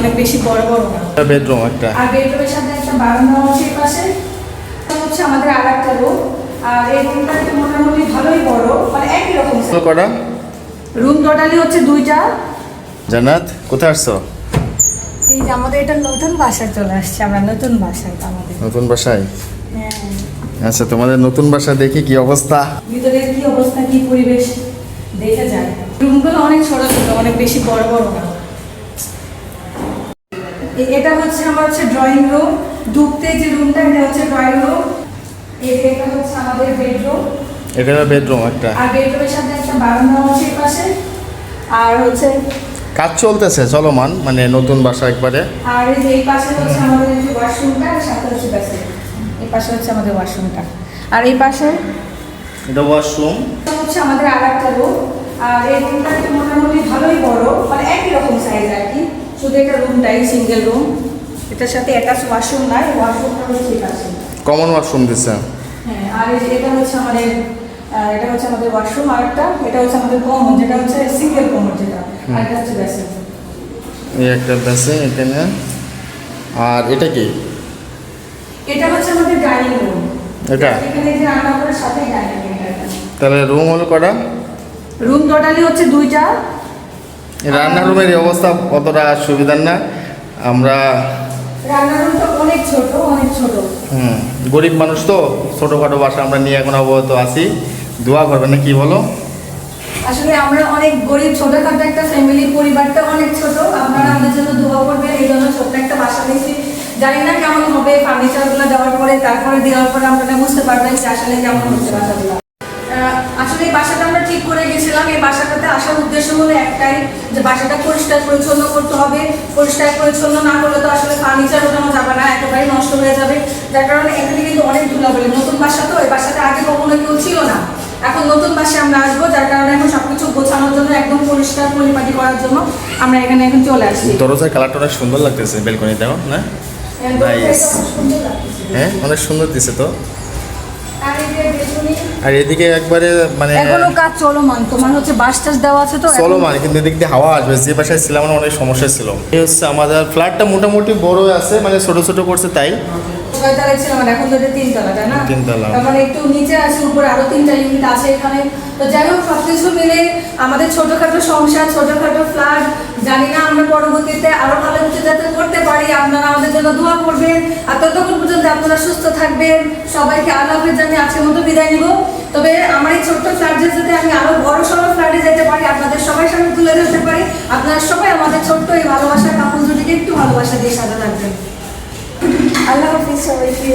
অনেক বেশি বড় বড় না। বেডরুম একটা। আর বেডরুমের সাথে একটা বারান্দা আছে পাশে। হচ্ছে আমাদের আর একটা রুম আর এই রুমটা মোটামুটি ভালোই বড় মানে একই রকম কটা? রুম টোটালি হচ্ছে দুইটা। জান্নাত কোথায় আসছো? এই যে আমাদের এটা নতুন বাসায় চলে আসছে আমরা নতুন বাসায় আমাদের নতুন বাসায়? হ্যাঁ। আচ্ছা তোমাদের নতুন বাসা দেখি কি অবস্থা? ভিতরে কি অবস্থা কি পরিবেশ দেখে যায়। রুমগুলো অনেক ছোট ছোট অনেক বেশি বড় বড় না। এটা হচ্ছে আমার হচ্ছে ড্রয়িং রুম ঢুকতে যে রুমটা এটা হচ্ছে ড্রয়িং রুম এটা হচ্ছে আমাদের বেডরুম এটা বেডরুম একটা। আর বেডরুমের সাথে একটা বারান্দা আছে পাশে। আর হচ্ছে কাজ চলতেছে চলমান মানে নতুন বাসা একবারে। আর এই যে এই পাশে হচ্ছে আমাদের হচ্ছে ওয়াশরুমটা আর সাথে হচ্ছে বেসিন এই পাশে হচ্ছে আমাদের ওয়াশরুমটা আর এই পাশে এটা ওয়াশরুম হচ্ছে আমাদের আর একটা রুম আর এই রুমটা মোটামুটি ভালোই বড় মানে একই রকম সাইজ আর কি শুধু এটা রুমটাই সিঙ্গেল রুম এটার সাথে অ্যাটাচ ওয়াশরুম নাই ওয়াশরুমটা হচ্ছে কমন ওয়াশরুম হ্যাঁ আর এটা হচ্ছে আমাদের এটা হচ্ছে আমাদের ওয়াশরুম আর একটা এটা হচ্ছে আমাদের কমন যেটা হচ্ছে সিঙ্গেল কমন যেটা। আর এটা হচ্ছে বেসিন এই একটা বেসিন এখানে। আর এটা কি? এটা হচ্ছে আমাদের ডাইনিং রুম এটা? এখানে যে রান্না করার সাথে ডাইনিং তাহলে রুম হলো কটা? রুম টোটালি হচ্ছে দুইটা। রান্নার রুমের এই অবস্থা অতটা সুবিধার না। আমরা রান্নার রুমটা অনেক ছোট অনেক ছোট। হুম গরিব মানুষ তো ছোটোখাটো বাসা আমরা নিয়ে এখন অবগত আছি। দোয়া করবেন না কি বলো? আসলে আমরা অনেক গরিব ছোটখাটো একটা ফ্যামিলি পরিবারটা অনেক ছোট। আপনারা আমাদের জন্য দোয়া করবেন এই জন্য ছোট্ট একটা বাসা দিয়েছি জানি না কেমন হবে ফার্নিচারগুলো দেওয়ার পরে তারপরে দেওয়ার পরে আপনারা বুঝতে পারবেন যে আসলে কেমন হচ্ছে বাসাগুলো। আসলে এই বাসাটা আমরা ঠিক করে গেছিলাম। এই বাসাটাতে আসার উদ্দেশ্য হলো একটাই যে বাসাটা পরিষ্কার পরিচ্ছন্ন করতে হবে। পরিষ্কার পরিচ্ছন্ন না করলে তো আসলে ফার্নিচার ওঠানো যাবে না একেবারে নষ্ট হয়ে যাবে। যার কারণে এখানে কিন্তু অনেক ধুলাবালি। নতুন বাসা তো এই বাসাটা আগে কখনো কেউ ছিল না। এখন নতুন বাসে আমরা আসব যার কারণে এখন সবকিছু গোছানোর জন্য একদম পরিষ্কার পরিপাটি করার জন্য আমরা এখানে এখন চলে আসছি। দরজার কালারটা অনেক সুন্দর লাগতেছে বেলকনি দাও না হ্যাঁ অনেক সুন্দর দিছে তো আর এই যে বেলকনি, আর এদিকে একবারে মানে এখনও কাজ চলমান তোমার হচ্ছে বাস টাস দেওয়া আছে তো চলমান চলো মানে কিন্তু এদিক দিয়ে হাওয়া আসবে যে বাসায় ছিলাম আমার অনেক সমস্যা ছিল। এই হচ্ছে আমাদের ফ্ল্যাটটা মোটামুটি বড় আছে মানে ছোট ছোট করছে তাই। ছয়তলায় ছিল মানে এখন এটা তিনতলা তাই না? তিনতলা। তার মানে একটু নিচে আছে উপরে আরও তিনটা ইউনিট আছে এখানে। তো যাই হোক সবকিছু মিলে আমাদের ছোটখাটো সংসার, ছোটখাটো ফ্ল্যাট জানি না আমরা পরবর্তীতে আরও ভালো কিছু যাতে করতে পারি, আপনারা আমাদের জন্য দোয়া করবেন। আর ততক্ষণ পর্যন্ত আপনারা সুস্থ থাকবেন। সবাইকে আল্লাহ জানিয়ে আজকের মতো বিদায় নিব। তবে আমার এই ছোট্ট ফ্ল্যাটে যাতে আমি আরও বড় সড়ো ফ্ল্যাটে যেতে পারি, আপনাদের সবাই সামনে তুলে ধরতে পারি। আপনারা সবাই আমাদের ছোট্ট এই ভালোবাসার কাপড় দুটিকে একটু ভালোবাসা দিয়ে সাজা রাখবেন আল্লাহ হাফিজ সবাইকে।